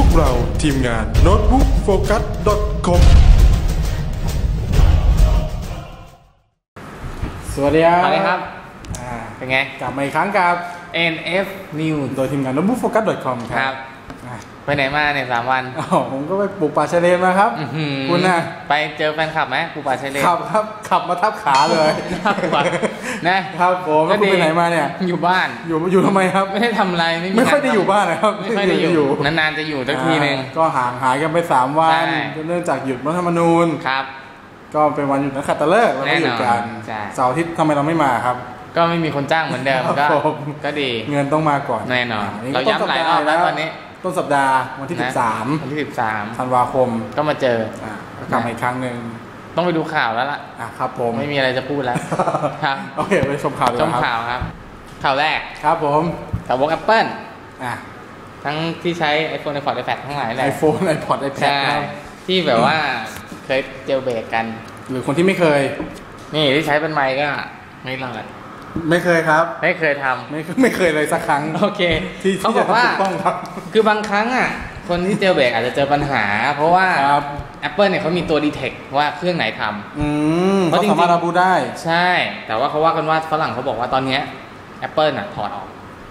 พวกเราทีมงาน notebookfocus.com สวัสดีครับสวัสดีครับ อ่า เป็นไง กลับมาอีกครั้งกับ NF News โดยทีมงาน notebookfocus.com คครัรับบอ่า ไปไหนมาเนี่ยสามวันอ๋อผมก็ไปปลูกป่าชายเลนมาครับอื้อหือคุณน่ะไปเจอแฟนคลับไหมปูป่าชายเลนขับครับขับมาทับขาเลยทับขานะครับผมแล้วคุณไปไหนมาเนี่ยอยู่บ้านอยู่อยู่ทำไมครับ ไม่ได้ทำอะไรไม่มีไม่ค่อยงได้อยู่บ้านนะครับไม่ค่อยได้อยู่นานๆจะอยู่สักทีหนึ่งอ่าก็ห่างหายกันไป3วันใช่เนื่องจากหยุดรัฐธรรมนูญครับ ก็เป็นวันหยุดนักขัตฤกษ์เราก็หยุดกันแน่นอนใช่เสาร์อาทิตย์ทำไมเราไม่มาครับก็ไม่มีคนจ้างเหมือนเดิมครับก็ผมก็ดี เงินต้องมาก่อนแน่นอนนี่เราก็ย้ำหลายรอบแล้วตอนนี้ ต้นสัปดาห์วันที่ นะ 13วันที่สิบสามธันวาคมก็มาเจอ อะก็กลับมาอีกครั้งหนึ่งต้องไปดูข่าวแล้วล่ะ อะครับผมไม่มีอะไรจะพูดแล้ว ครับ โอเคไปชมข่าวดีชกมว่าครับข่าวครับ ข่าวแรกครับผมข่าววกแอปเปิลอะทั้งที่ใช้ iPhone iPod iPad ทั้งหลายแหไอละโฟนไอพอดไอแพดใช่ครับที่แบบว่าเคยเจลเบรกกัน หรือคนที่ไม่เคย นี่ที่ใช้เป็นไมค์ก็ไม่รอด ไม่เคยครับ ไม่เคยทำไม่ไม่เคยเลยสักครั้งโอเคที่เขาที่บจะอกว่าทำถูกต้องครับ คือบางครั้งอะ คนที่เจลเบรกอาจจะเจอปัญหา เพราะว่า ครับ Apple เนี่ยเขามีตัว detect ว่าเครื่องไหนทำ อืมเพราะเขาจริงๆ สามารถรับรู้ได้ใช่ แต่ว่าเขาว่ากันว่าฝรั่งเขาบอกว่าตอนเนี้ย Apple น่ะถอดออก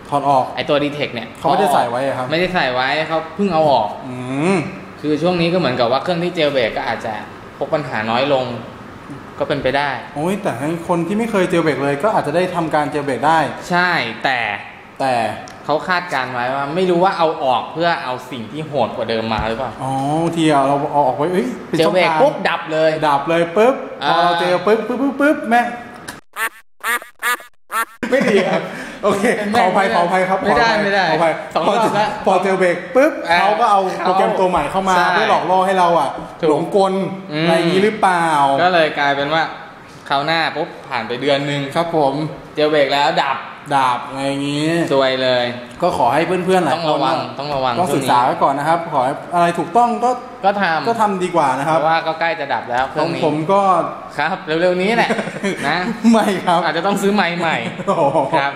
ถอดออก ไอตัว detect เนี่ยเขาไม่ได้ใส่ไว้อะครับ ไม่ได้ใส่ไว้เขาเพิ่งเอาออก อืม คือช่วงนี้ก็เหมือนกับว่าเครื่องที่เจลเบรกก็อาจจะพบปัญหาน้อยลง ก็เป็นไปได้ โอ้ยแต่ให้คนที่ไม่เคยเจลเบรกเลย ก็อาจจะได้ทำการเจลเบรกได้ ใช่แต่แต่เขาคาดการณ์ไว้ว่า ไม่รู้ว่าเอาออกเพื่อเอาสิ่งที่โหดกว่าเดิมมาหรือเปล่าอ๋อบางทีอะเราเอาออกไว้เอ้ยป็นเจลช่องเบรกทางปุ๊บดับเลย ดับเลยปุ๊บพออ่าเราเจลปุ๊บปุ๊บปุ๊บปุ๊บแม่งไม่ดีครับ โอเคขออภัยขออภัยครับไม่ได้ขออภัยไม่ได้ขออภัยสองพอรอบแล้วพอเจลเบรกปุ๊บอ่าเขาก็เอาเขาโปรแกรมตัวใหม่เข้ามาใช่เพื่อหลอกล่อให้เราอะถูกหลงกลอืมอะไรอย่างนี้หรือเปล่า ก็เลยกลายเป็นว่าคราวหน้าปุ๊บผ่านไปเดือนหนึ่งครับผมเจลเบรกแล้วดับดาบอะไรอย่างนี้ซวยเลย ก็ขอให้เพื่อนๆหลายต้องคนระวังต้องระวังต้องช่ศึวกงษานี้ไว้ก่อนนะครับ ขอให้อะไรถูกต้องก็ก็ทำก็ทำดีกว่านะคเพรับราะว่าก็ใกล้จะดับแล้วเคขรื่อองงนี้ผมก็ครับเร็วๆนี้แหละนะไม่ครับ อาจจะต้องซื้อไม้ใหม่โอ้โหครับ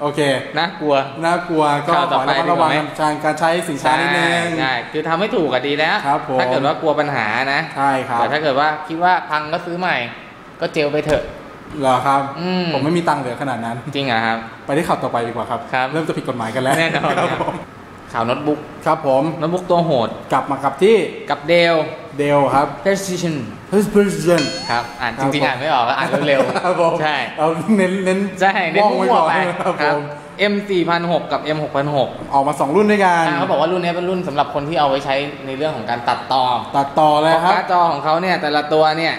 โอเคน่ากลัวน่ากลัวก็ข่าวขต่ออไประมัดระวังดีกว่าไหมการการใช้สินค้านิดนึงใช่คือทำให้ถูกก็ดีแล้วครับผมถ้าเกิดว่ากลัวปัญหานะใช่ครับแต่ถ้าเกิดว่าคิดว่าพังก็ซื้อใหม่ ก็เจลไปเถอะเหรอครับอืมผมไม่มีตังค์เหลือขนาดนั้น จริงเหรอะครับ ไปที่ข่าวต่อไปดีกว่าครับครับ เริ่มจะผิดกฎหมายกันแล้วแน่นอนครับครับผม ข่าวโน้ตบุ๊กครับผมโน้ตบุ๊กตัวโหดกลับมากับที่กับเดลเดลครับ Precision Precision ครับ อ่านครัจบริงๆอ่านไม่ออกก็อ่านเร็วครับผมใช่เอาเน้นเน้นใช่เน้นว่องไว้มั่วก่อนๆไปครับคผรับม M 4 0 0 กับ M 6 0 0ออกมาสองรุ่นด้วยกันเขาบอกว่ารุ่นนี้เป็นรุ่นสำหรับคนที่เอาไว้ใช้ในเรื่องของการตัดต่อ ตัดต่อเลยเพราะครับการ์ดจอของเขาเนี่ยแต่ละตัวเนี่ย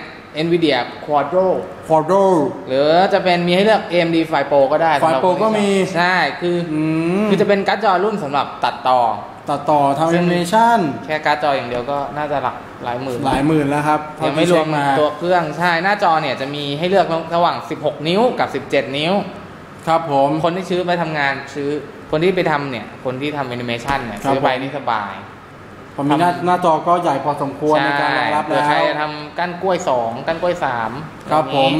NVIDIA Quadro Quadro หรือจะเป็นมีให้เลือก AMD FiPro ก็ได้สำหรับ FiPro คนที่ก็มี ใช่ คือออืมคือจะเป็นการ์ดจอรุ่นสำหรับตัดต่อ ตัดต่อทำซึ่แองนิเมชันแค่การ์ดจออย่างเดียวก็น่าจะหลักหลายหมื่น หลายหมื่นแล้วครับยังไม่รวมเท่าที่เช็คมาตัวเครื่อง ใช่ หน้าจอเนี่ยจะมีให้เลือกระหว่าง 16 นิ้วกับ 17 นิ้ว ครับผม คนที่ซื้อไปทำงานซื้อ คนที่ไปทำเนี่ย คนที่ทำแอนิเมชันเนี่ยครับซื้อไปผมนี่สบาย ผมมีหน้าหน้าจอก็ใหญ่พอสมควรในการรองรับเผื่แล้อวใครจะทำก้านกล้วย 2ก้านกล้วย 3 ครับผม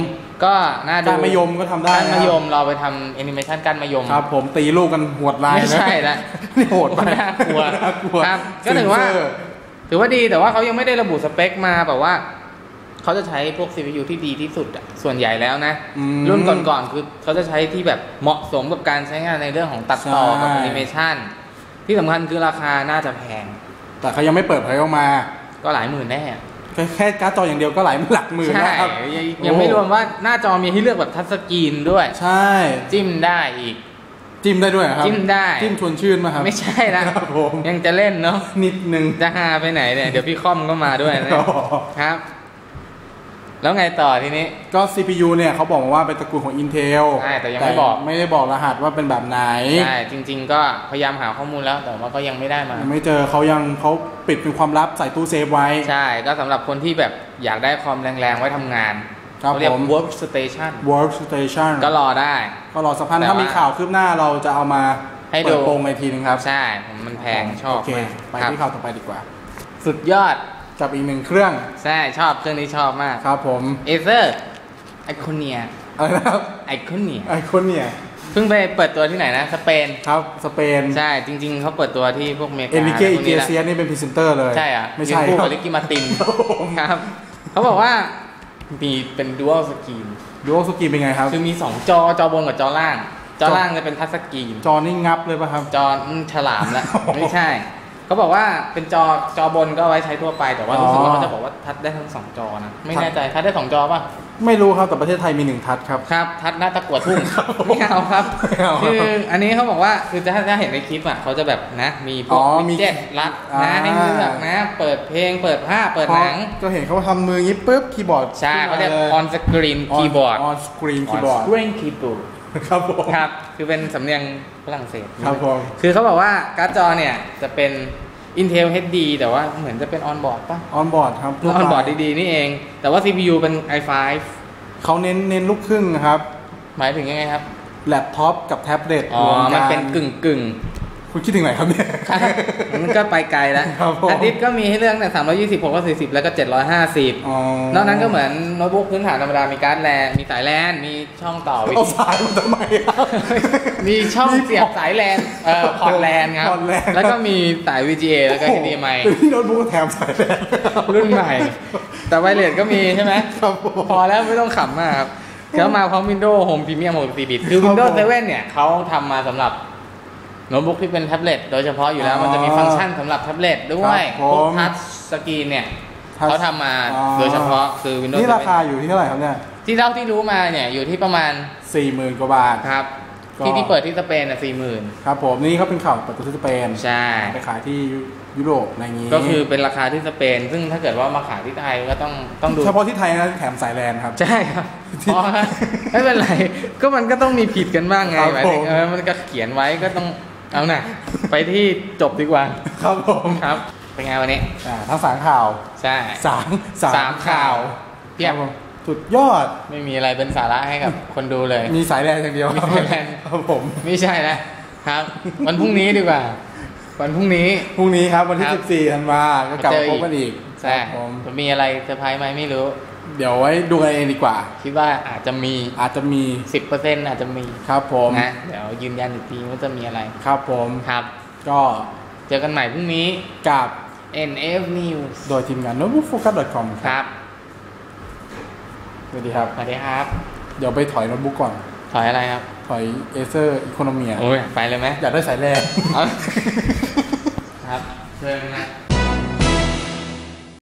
ก็น่าดูการมะยมก็ทำได้ก้านนะมะคยรับมเราไปทำแอนิเมชันก้านมะยมครับ ผมตีลูกกันหวดลายไม่ใช่ละนี่โหดไปน่ากลัวน่ากลัวครับก็ถือว่าเซ็นเซอร์ถือว่าดีแต่ว่าเขายังไม่ได้ระบุสเปคมาแบบว่าเขาจะใช้พวก CPU ที่ดีที่สุดอะส่วนใหญ่แล้วนะอืมรุ่นก่อนๆคือเขาจะใช้ที่แบบเหมาะสมกับการใช้งานในเรื่องของตัดต่อใช่กับแอนิเมชันที่สำคัญคือราคาน่าจะแพง แต่เขายังไม่เปิดเผยออกมา ก็หลายหมื่นแน่แค่แค่การ์ดจออย่างเดียวก็หลายหลักหมื่นใช่แล้วครับยังยังไม่รวมว่าหน้าจอมีให้เลือกแบบทัชสกรีนด้วย ใช่ จิ้มได้อีก จิ้มได้ด้วยเหรอครับ จิ้มได้ จิ้มชวนชื่นมาครับ ไม่ใช่นะครับผมยังจะเล่นเนาะนิดนึงจะหาไปไหนเนี่ย เดี๋ยวพี่ค่อมก็มาด้วยนะอ๋อครับ แล้วไงต่อทีนี้ ก็ CPU เนี่ยเขาบอกมาว่าเป็นตระกูลของ Intel ใช่แต่ยังไม่บอกไม่ได้บอกรหัสว่าเป็นแบบไหนใช่จริง ๆ ก็พยายามหาข้อมูลแล้วแต่ว่าก็ยังไม่ได้มายังไม่เจอเขายังเขาปิดเป็นความลับใส่ตู้เซฟไว้ ใช่ก็สำหรับคนที่แบบอยากได้ความแรงๆ ไว้ทำงานครับเขาเรียกผม workstation Workstation ก็รอได้ ก็รอสักพักแต่ถ้าว่ามีข่าวคืบหน้าเราจะเอามาให้ดูเปิดโปงในทีนึงครับ ใช่ผมมันแพงชอบโอเคไปมากครับที่ข่าวต่อไปดีกว่า สุดยอด กับอีกหนึ่งเครื่อง ใช่ชอบเครื่องนี้ชอบมากครับผมเอเซอร์ไอคอนเนียอะไรนะครับไอคอนเนียไอคนเนี่ยเพิ่งไปเปิดตัวที่ไหนนะ สเปนครับสเปนใช่จริง ๆเขาเปิดตัวที่พวกอเมริกาเอนิเกพอิวเกนี้แหละเซียนี่เป็นพรีเซนเตอร์เลยใช่อะไม่ใช่ยืนคู่ครักับบลิกกี้มาตินครับผมครับเขาบอกว่ามีเป็นดูอัลสกรีนดูว่าสกรีนเป็นไงครับ คือมี 2 จอจอบนกับจอล่าง จอล่างจะเป็นทัชสกรีนจอนี่งับเลยป่ะครับ จออืมฉลามแล้วโอ้โหไม่ใช่ เขาบอกว่าเป็นจอจอบนก็เอาไว้ใช้ทั่วไป แต่ว่ารู้สึกอ๋อว่าเขาจะบอกว่าทัชได้ทั้งสองจอนะไม่แน่ใจทัชได้สองจอป่ะไม่รู้ครับแต่ประเทศไทยมีหนึ่งทัชครับครับ ทัชหน้าตะกรวดทุ่งไม่เอาครับไม่เอาครับคืออันนี้เขาบอกว่าคือถ้าถ้าเห็นในคลิปอะเขาจะแบบนะมีพวอ๋กอวิมีดเจ็ตรัดอ่านะให้เลือกนะ เปิดเพลงเปิดภาพเปิดหนังก็เห็นเขาทำมืออย่างนี้ปุ๊บคีย์บอร์ดใช่เขาเรียกขึ้นม on screen keyboard on screen keyboard screen keyboard ครั บผมครับคือเป็นสำเนียงฝรั่งเศสครับผมคือเขาบอกว่าการ์ดจอเนี่ยจะเป็น Intel HD แต่ว่าเหมือนจะเป็น on board ป่ะออนบอร์ดครับ on board ดีๆนี่เอง แต่ว่า CPU เป็น i5 เขาเน้นเน้นลูกครึ่งครับ หมายถึงยังไงครับแล็ปท็อปกับแท็บเล็ตอ๋อรวกัมันเป็นกึ่งกึ่ง คุณคิดถึงไหนครับเนี่ยๆมันก็ไปไกลแล้วครับผมฮาร์ดดิสก์ก็มีให้เลือกตั้งแต่320 640แล้วก็750อ๋อนอกนั้นก็เหมือนโน้ตบุ๊กพื้นฐานธรรมดา มีการ์ดแลนมีสายแลนมีช่องต่อวิเอาทยุสายมาทำไมครับมีช่องเสียบสายแลนเอ่อพอร์ตแลนครับพอร์ตแลนแล้วก็มีสาย VGA แล้วก็ HDMI เป็นที่โน้ตบุ๊กแถมสายแลนรุ่นใหม่ แต่ไวเลสก็มีใช่ไหมครับผมพอแล้วไม่ต้องขำมากครับแล้วมาพร้อม Windows Home Premium 64 bit คือครับ Windows ผม7เนี่ยเขาทำมาสำหรับ โน้ตบุ๊กที่เป็นแท็บเล็ตโดยเฉพาะอยู่แล้วอ๋อมันจะมีฟังก์ชันสำหรับแท็บเล็ตด้วยครับพวกผมทัชสกรีนเนี่ย Touch เขาทำมาอ๋อ โดยเฉพาะคือ Windows นี่ราคา7อยู่ที่เท่าไหร่ครับเนี่ยที่เท่าที่รู้มาเนี่ยอยู่ที่ประมาณสี่หมื่นกว่าบาท ครับ ก็ ที่ที่เปิดที่สเปนอะสี่หมื่นครับผมนี่เขาเป็นข่าวเปิดตัวที่สเปนใช่ ไปขายที่ยุโรปอะไรอย่างนี้ก็คือเป็นราคาที่สเปน ซึ่งถ้าเกิดว่ามาขายที่ไทยก็ต้องต้องดู เฉพาะที่ไทยนะแถมสายแลนครับ ใช่ครับอ๋อไม่เป็นไร ก็มันก็ต้องมีผิดกันบ้างไงครับหมายถึงผม เออมันก็เขียนไว้ก็ต้อง เอาน่ะ ไปที่จบดีกว่า ครับผมครับ เป็นไงวันนี้ อ่าทั้งสามข่าวใช่สามสามข่าวเพียบครับผมสุดยอดไม่มีอะไรเป็นสาระให้กับคนดูเลย มีสายแลนอย่างเดียวมีสายแลนครับผมไม่ใช่นะครับ วันพรุ่งนี้ดีกว่า วันพรุ่งนี้พรุ่งนี้ครับวันที่ครับ14ธันวาก็กลับเจมาออีพกบกันอีกใช่ครับผมจะมีอะไรเซอร์ไพรส์ไหมไม่รู้ เดี๋ยวไว้ดูกันเองดีกว่า คิดว่าอาจจะมีอาจจะมี 10%อาจจะมีครับผมนะเดี๋ยวยืนยันอีกทีว่าจะมีอะไร ครับผมครับ ก็เจอกันใหม่พรุ่งนี้กับ NF News โดยทีมงาน notebookfocus.com คครับรับสวัสดีครับสวัสดีครับ เดี๋ยวไปถอยโน้ตบุ๊กก่อน ถอยอะไรครับ ถอย Acer Economia โอ้ยไปเลยไหมอยากได้สายแลนเอาครับเชิญนะ